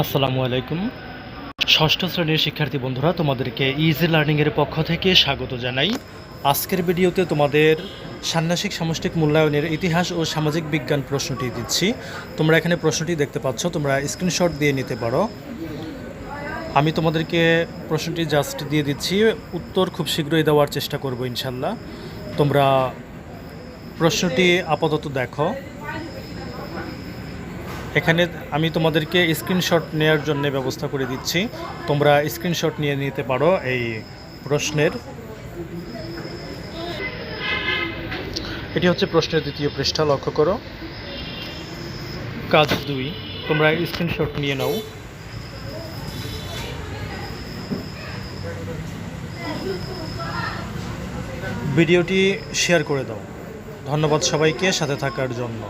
আসসালামু আলাইকুম। ষষ্ঠ শ্রেণির শিক্ষার্থী বন্ধুরা, তোমাদেরকে ইজি লার্নিংয়ের পক্ষ থেকে স্বাগত জানাই। আজকের ভিডিওতে তোমাদের ষান্মাসিক সামষ্টিক মূল্যায়নের ইতিহাস ও সামাজিক বিজ্ঞান প্রশ্নটি দিচ্ছি। তোমরা এখানে প্রশ্নটি দেখতে পাচ্ছ, তোমরা স্ক্রিনশট দিয়ে নিতে পারো। আমি তোমাদেরকে প্রশ্নটি জাস্ট দিয়ে দিচ্ছি, উত্তর খুব শীঘ্রই দেওয়ার চেষ্টা করব ইনশাল্লাহ। তোমরা প্রশ্নটি আপাতত দেখো। এখানে আমি তোমাদেরকে স্ক্রিনশট নেওয়ার জন্য ব্যবস্থা করে দিচ্ছি। তোমরা স্ক্রিনশট নিয়ে নিতে পারো এই প্রশ্নের। এটি হচ্ছে প্রশ্নের দ্বিতীয় পৃষ্ঠা, লক্ষ্য করো। কাজ দুই, তোমরা স্ক্রিনশট নিয়ে নাও। ভিডিওটি শেয়ার করে দাও। ধন্যবাদ সবাইকে সাথে থাকার জন্য।